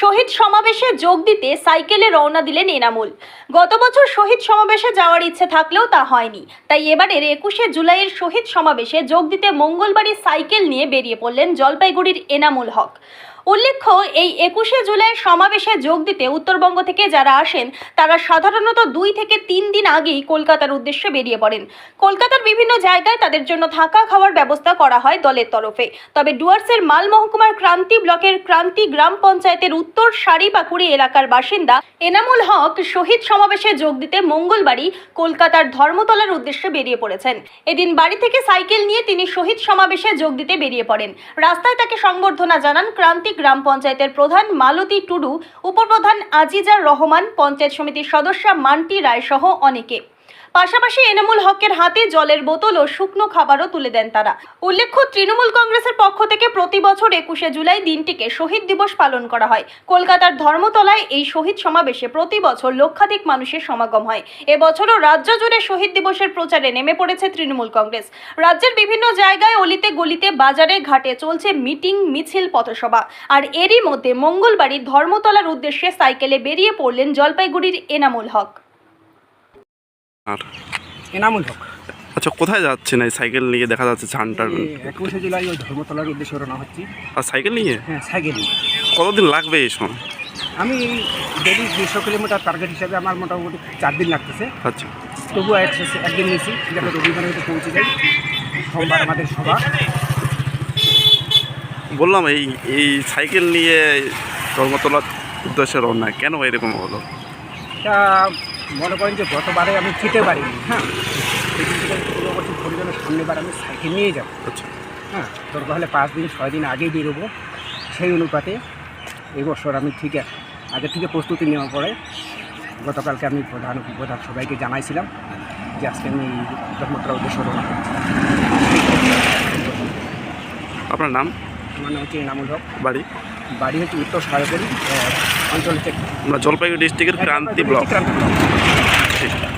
শহীদ সমাবেশে যোগ দিতে সাইকেলে রওনা দিলেন এনামুল। গত বছর শহীদ সমাবেশে যাওয়ার ইচ্ছে থাকলেও তা হয়নি। তাই এবারের একুশে জুলাইয়ের শহীদ সমাবেশে যোগ দিতে মঙ্গলবারই সাইকেল নিয়ে বেরিয়ে পড়লেন জলপাইগুড়ির এনামুল হক। উল্লেখ্য, এই একুশে জুলাই সমাবেশে যোগ দিতে উত্তরবঙ্গ থেকে যারা আসেন, তারা সাধারণত দুই থেকে তিন দিন আগেই কলকাতার উদ্দেশ্যে বেরিয়ে পড়েন। কলকাতার বিভিন্ন জায়গায় তাদের জন্য থাকা খাওয়ার ব্যবস্থা করা হয় দলের তরফে। তবে ডুয়ার্সের মাল মহকুমার ক্রান্তি ব্লকের ক্রান্তি গ্রাম পঞ্চায়েতের উত্তর সারিপাকুড়ি এলাকার বাসিন্দা এনামুল হক শহীদ সমাবেশে যোগ দিতে মঙ্গলবারই কলকাতার ধর্মতলার উদ্দেশ্যে বেরিয়ে পড়েছেন। এদিন বাড়ি থেকে সাইকেল নিয়ে তিনি শহীদ সমাবেশে যোগ দিতে বেরিয়ে পড়েন। রাস্তায় তাকে সংবর্ধনা জানান ক্রান্তি গ্রাম পঞ্চায়েতের প্রধান মালতী টুডু, উপপ্রধান আজিজার রহমান, পঞ্চায়েত সমিতির সদস্য মান্টি রায় সহ অনেকে। পাশাপাশি এনামুল হকের হাতে জলের বোতল ও শুকনো খাবারও তুলে দেন তারা। উল্লেখ্য, তৃণমূল কংগ্রেসের পক্ষ থেকে প্রতি বছর একুশে জুলাই দিনটিকে শহীদ দিবস পালন করা হয়। কলকাতার ধর্মতলায় এই শহীদ সমাবেশে প্রতি বছর লক্ষাধিক মানুষের সমাগম হয়। এবছরও রাজ্য জুড়ে শহীদ দিবসের প্রচারে নেমে পড়েছে তৃণমূল কংগ্রেস। রাজ্যের বিভিন্ন জায়গায় অলিতে গলিতে বাজারে ঘাটে চলছে মিটিং, মিছিল, পথসভা। আর এরই মধ্যে মঙ্গলবারই ধর্মতলার উদ্দেশ্যে সাইকেলে বেরিয়ে পড়লেন জলপাইগুড়ির এনামুল হক। আর? এনামুল হক। আচ্ছা কোথায় যাচ্ছেন এই সাইকেল নিয়ে? দেখা যাচ্ছে এই একুশে জুলাই ওই ধর্মতলার উদ্দেশ্যে রওনা হচ্ছি। আর সাইকেল নিয়ে? হ্যাঁ সাইকেল নিয়ে। কতদিন লাগবে এই সময়? আমি ডেলি দুশো কিলোমিটার টার্গেট হিসাবে আমার মোটামুটি চার দিন লাগতেছে। আচ্ছা। তবুও একদিন নিয়েছি যাতে রবিবার হয়তো পৌঁছে যাই। সোমবার আমাদের সভা। বললাম এই এই সাইকেল নিয়ে ধর্মতলার উদ্দেশ্যে রওনা কেন এরকম হলো? তা মনে করেন যে গতবারে আমি যেতে পারিনি হ্যাঁ পরিজনের সামনেবার আমি সাইকেল নিয়ে যাব। আচ্ছা। হ্যাঁ দরকার হলে পাঁচ দিন ছয় দিন আগেই বেরোবো। সেই অনুপাতে এবছর আমি ঠিক আগে থেকে প্রস্তুতি নেওয়ার পরে গতকালকে আমি প্রধান উপপ্রধান সবাইকে জানাইছিলাম যে আজকে আমি ধর্মতলা উদ্দেশ্য রওনা আপনার নাম? আমার নাম হচ্ছে এনামুল হক। বাড়ি? বাড়ি হচ্ছে উত্তর সারাগরি অঞ্চল থেকে আমরা জলপাইগুড়ি ডিস্ট্রিক্টের ক্রান্তি ব্লক। ব্লক।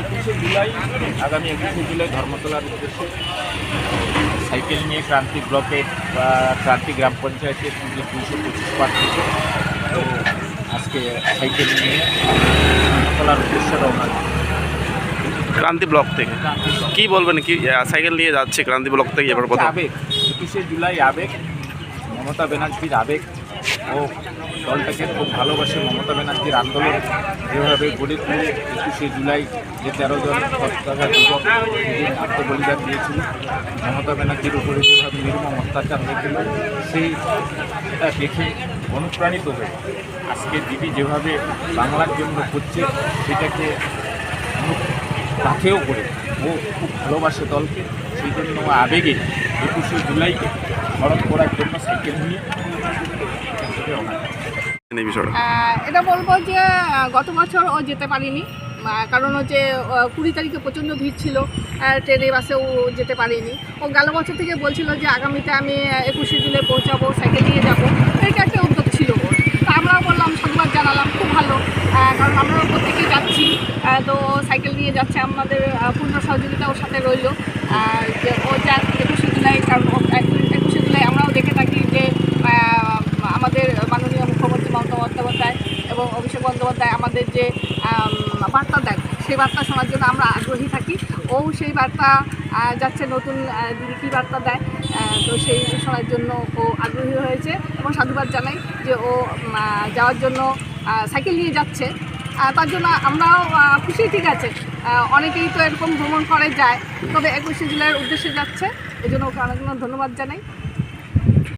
একুশে জুলাই আগামী একুশে জুলাই ধর্মতলার উদ্দেশ্যে সাইকেল নিয়ে ক্রান্তি ব্লকের বা ক্রান্তি গ্রাম পঞ্চায়েতের যে দুশো পঁচিশ পার্ট থেকে তো আজকে সাইকেল নিয়ে ধর্মতলার উদ্দেশ্যে রওনা ক্রান্তি ব্লক থেকে? কি বলবেন কি সাইকেল নিয়ে যাচ্ছে ক্রান্তি ব্লক থেকে এবার কথা আবেগ একুশে জুলাই আবেগ মমতা ব্যানার্জির আবেগ ও দলটাকে খুব ভালোবাসে মমতা ব্যানার্জির আন্দোলন। যেভাবে গড়ে তুলে একুশে জুলাই যে তেরো জন পতাকা যুবক সেদিন আত্মবলিদান দিয়েছিল, মমতা ব্যানার্জির উপরে যেভাবে নির্মম অত্যাচার হয়েছিল সেইটা দেখে অনুপ্রাণিত হয়ে আজকে দিদি যেভাবে বাংলার জন্য করছে, সেটাকে তাকেও করে ও খুব ভালোবাসে দলকে, সেই জন্য আবেগে একুশে জুলাইকে স্মরণ করার জন্য সাইকেল নিয়ে এটা বলব যে গত বছর ও যেতে পারিনি। কারণ হচ্ছে কুড়ি তারিখে প্রচণ্ড ভিড় ছিল। ট্রেনে, বাসে ও যেতে পারেনি। ও গেল বছর থেকে বলছিল যে, আগামীতে আমি একুশে জুলাই পৌঁছাবো, সাইকেল নিয়ে যাব। এটা একটা উদ্যোগ ছিল তা আমরাও বললাম, সংবাদ জানালাম, খুব ভালো। কারণ আমরাও প্রত্যেকেই যাচ্ছি। তো সাইকেল নিয়ে যাচ্ছে আমাদের পূর্ণ সহযোগিতা ওর সাথে রইল। ও যা একুশে জুলাই, কারণ ও একুশে একুশে জুলাই আমরাও দেখে থাকি যে আহ, আমাদের মাননীয় মুখ্যমন্ত্রী মমতা বন্দ্যোপাধ্যায় এবং অভিষেক বন্দ্যোপাধ্যায় আমাদের যে আম, বার্তা দেন সেই বার্তা শোনার জন্য আমরা আগ্রহী থাকি। ও সেই বার্তা যাচ্ছে নতুন দিদি কী বার্তা দেয় তো সেই শোনার জন্য ও আগ্রহী হয়েছে এবং সাধুবাদ জানাই যে ও যাওয়ার জন্য সাইকেল নিয়ে যাচ্ছে। তার জন্য আমরাও খুশি ঠিক আছে। অনেকেই তো এরকম ভ্রমণ করে যায়, তবে একুশে জুলাইয়ের উদ্দেশ্যে যাচ্ছে। এই জন্য ওকে অনেক ধন্যবাদ জানাই।